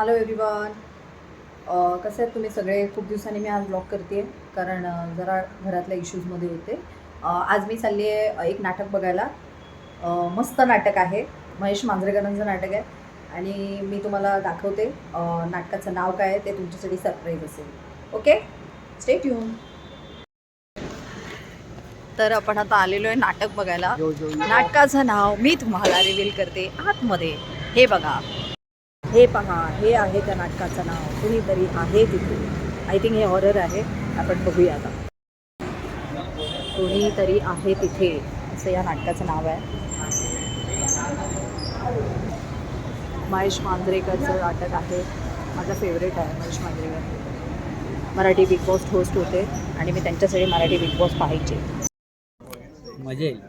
Hello everyone कसं आहेत तुम्ही सगळे? खूप दिवसांनी मी आज ब्लॉग करते कारण अ, जरा घरातल्या इश्यूजमध्ये होते. आज मी चालली आहे एक नाटक बघायला. मस्त नाटक आहे. महेश मांजरेकरांचं नाटक आहे. आणि मी तुम्हाला दाखवते नाटकाचं नाव काय आहे ते तुमच्यासाठी सरप्राईज असेल. ओके स्टे ट्यून तर आपण आता आलेलो आहे नाटक बघायला. नाटकाचं नाव मी तुम्हाला रिव्हील करते आतमध्ये. हे बघा. हे पहा हे आहे त्या नाटकाचं नाव. कुणीतरी आहे तिथे. आय थिंक हे हॉरर आहे. आपण बघूया आता. कुणीतरी आहे तिथे. असं या नाटकाचं नाव आहे. महेश मांजरेकरचं नाटक आहे. माझा फेवरेट आहे Mahesh Manjrekar. Marathi Bigg Boss host होते आणि मी त्यांच्यासाठी मराठी बिग बॉस पाहायचे. मजा. येईल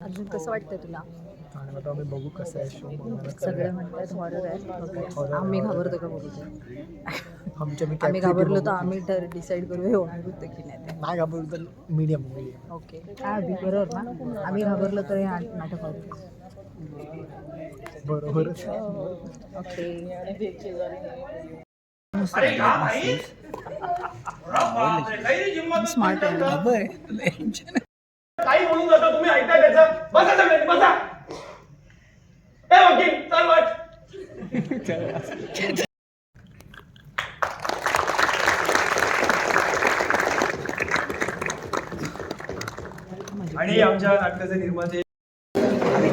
अजून कसं वाटतंय तुला? चांगलं आता आम्ही बघू कसं आहे शो सगळे म्हणतात हॉरर आहे. आम्ही घाबरतो का बघू आमच्या मी आम्ही घाबरलो तर. आम्ही तर डिसाईड करू. हे होणार होतं की नाही ते. नाही घाबरलो तर मीडियम ओके काय अभि बरोबर ना? आम्ही घाबरलो तर हे नाट- नाटक होतं बरोबर. ओके स्मार्ट आहे. काही जाता तुम्ही ऐकता त्याचं? बसा सगळे बसा. ए वकील चल वाट. आणि आमच्या नाटकाचे निर्माते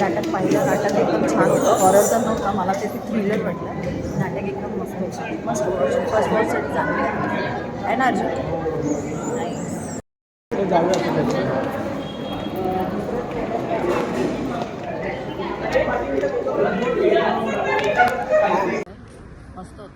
नाटक पाहिलं नाटक एकदम छान होतं. हॉरर तर नव्हतं मला ते थ्रिलर वाटलं. नाटक एकदम मस्त होतं. मस्त फर्स्ट चांगलं अर्जुन?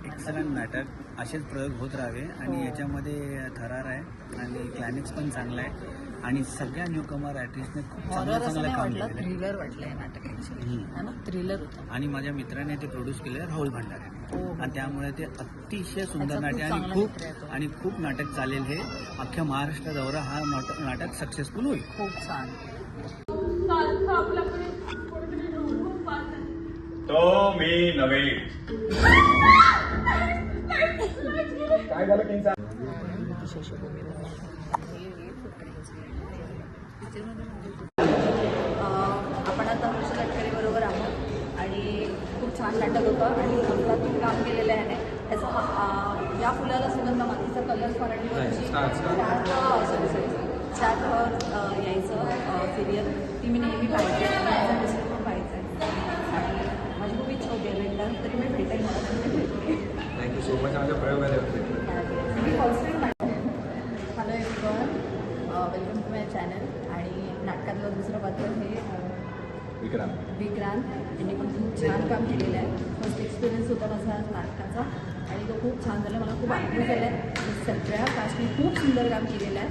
एक्सलंट नाटक. असेच प्रयोग होत राहावे आणि याच्यामध्ये थरार आहे आणि क्लायमॅक्स पण चांगला आहे. आणि सगळ्या न्यू कमर आर्टिस्टने खूप चांगलं हॉरर असं चांगलं नाही काम वाटलं केलेलं थ्रिलर वाटलं हे नाटक ॲक्च्युली हम्म. है ना? थ्रिलर होतं. आणि माझ्या मित्राने ते प्रोड्यूस केलं राहुल भंडारे. हो, हो. आणि त्यामुळे ते अतिशय सुंदर त्याचा खूप नाटक आहे आणि खूप मित्र आहे तो. आणि खूप नाटक चालेल हे. अख्ख्या महाराष्ट्र दौरा हा नाटक नाटक सक्सेसफुल होईल. खूप छान. तो मी नव्हे. काय झालं त्यांचा आपण आता हर्ष गडकरी बरोबर आहोत आणि खूप छान नाटक होतं आणि फुलातून काम केलेलं आहे त्याचा या फुलाला सुगंध मातीचा कलर मराठीवरची सॉरी सॉरी चार यायचं सिरियल ती मी नेहमी पाहिजे आणि माझा मिस्टर पण पाहायचं आहे आणि माझी खूप इच्छा होती भेटायला तरी मी भेटेल मला तर मी भेटते थँक्यू सो मच आमच्या प्रयोगाला मी first time hello everyone welcome to my channel आणि नाटकातलं दुसरं पात्र हे विक्रांत. विक्रांत. यांनी पण खूप छान काम केलेलं आहे. फर्स्ट एक्सपिरियन्स होता माझा नाटकाचा. आणि तो खूप छान झाला. मला खूप आनंद झाला. आहे सगळ्या कास्टने खूप सुंदर काम केलेलं आहे.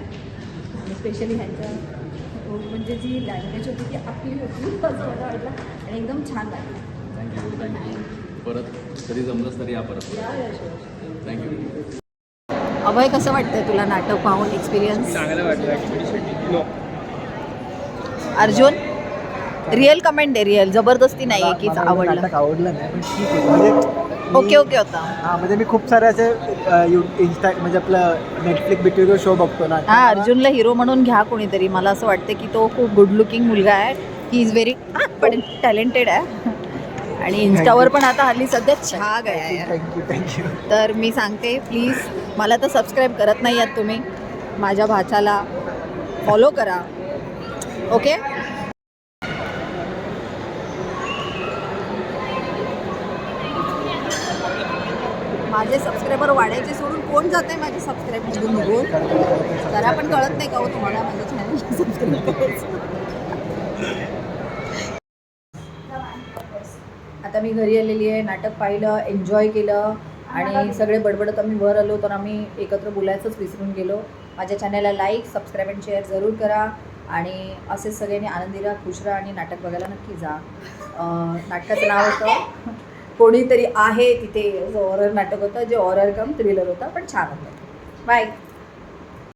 आणि स्पेशली ह्यांच्या अं, म्हणजे जी लँग्वेज होती ती आपली होती असं मला वाटलं. आणि एकदम छान वाटलं. थँक्यू थँक्यू परत कधी जमलंच तरी या परत. थँक्यू अभय कसं वाटतंय तुला नाटक पाहून एक्सपिरियन्स चांगलं वाटलं actually no Arjun real comment आहे रिअल जबरदस्ती नाही आहे मला आवडलं. नाटक आवडलं नाही पण ठीक आहे. म्हणजे ओके ओके होता. हां म्हणजे मी खूप सारे असे अ, यू इन्स्टा म्हणजे आपलं नेटफ्लिक्स बिटवीवर शो बघतो ना. हा अर्जुनला हिरो म्हणून घ्या कोणीतरी. मला असं वाटतं की तो खूप गुड लुकिंग मुलगा आहे. ही इज व्हेरी पण टॅलेंटेड आहे. आणि इन्स्टावर पण आता हल्ली सध्या छाग आहे. थँक्यू थँक्यू तर मी सांगते प्लीज मला तर सबस्क्राईब करत नाही आहात तुम्ही. माझ्या भाच्याला फॉलो करा. ओके माझे सबस्क्रायबर वाढायचे सोडून कोण जाते माझे सबस्क्राईब निघून निघून जरा पण कळत नाही का हो तुम्हाला माझ्या चॅनल सबस्क्राईब आता मी घरी आलेली आहे नाटक पाहिलं एन्जॉय केलं आणि सगळे बडबडत आम्ही वर आलो तर आम्ही एकत्र बोलायचंच विसरून गेलो. माझ्या चॅनलला लाईक सबस्क्राईब अँड शेअर जरूर करा आणि असेच सगळ्यांनी आनंदी राहा खुश राहा आणि नाटक बघायला नक्की जा. नाटकाचं नाव होतं कोणीतरी आहे तिथे हॉरर नाटक होतं जे हॉरर कम थ्रिलर होतं पण छान होतं. बाय